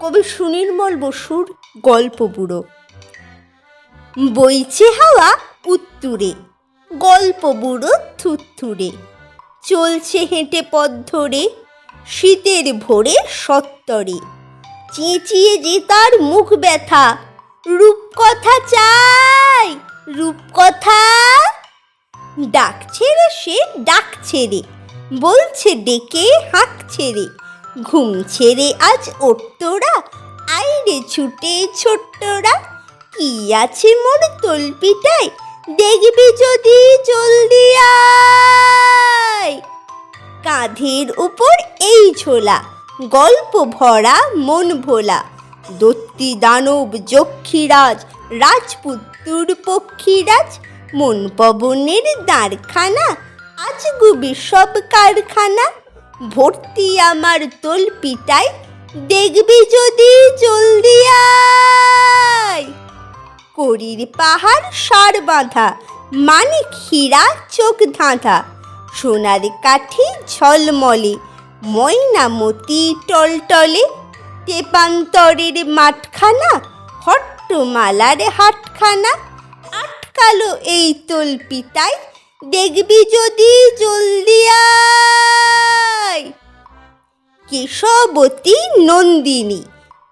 কবি সুনির্মল বসুর গল্প বুড়ো। বইছে হাওয়া উত্তুরে, গল্প বুড়ো থুত্থুরে চলছে হেঁটে পথ ধরে, শীতের ভোরে সত্তরে। চেঁচিয়ে যে তার মুখ ব্যথা, রূপকথা চাই, রূপকথা। ডাক ছেড়ে সে ডাক ছেড়ে বলছে ডেকে হাঁক ছেড়ে ঘুম ছেড়ে আজ ওঠতোরা আইরে ছুটে ছোট্টরা। কি আছে মোর তলপিটায়? দেখবি যদি জলদি আয়। কাঁধের উপর এই ঝোলা, গল্প ভরা মন ভোলা। দত্তি দানব, যক্ষীরাজ, রাজপুত্তুর পক্ষীরাজ, মন পবনের দাঁড়খানা আজ গুবি সব কারখানা। ভর্তি আমার তোল পিটাই দেখবি যদি জলদি করির পাহাড় সার বাঁধা, মানিক হীরা চোখ ধাঁধা, সোনার কাঠি ঝলমলে ময়নামতি টলটলে তেপান্তরের মাঠখানা, হট্টমালার হাটখানা, আটকালো এই তোল পিতাই দেখবি যদি জলদি আয়। কেশবতী নন্দিনী।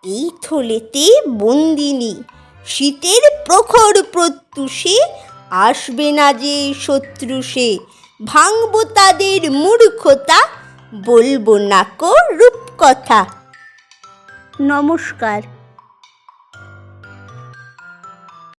এই থলেতে বন্দিনী। শীতের প্রখর প্রত্যুষে আসবে না যে শত্রু সে। ভাঙব তাদের মূর্খতা, বলব না কো রূপকথা। নমস্কার।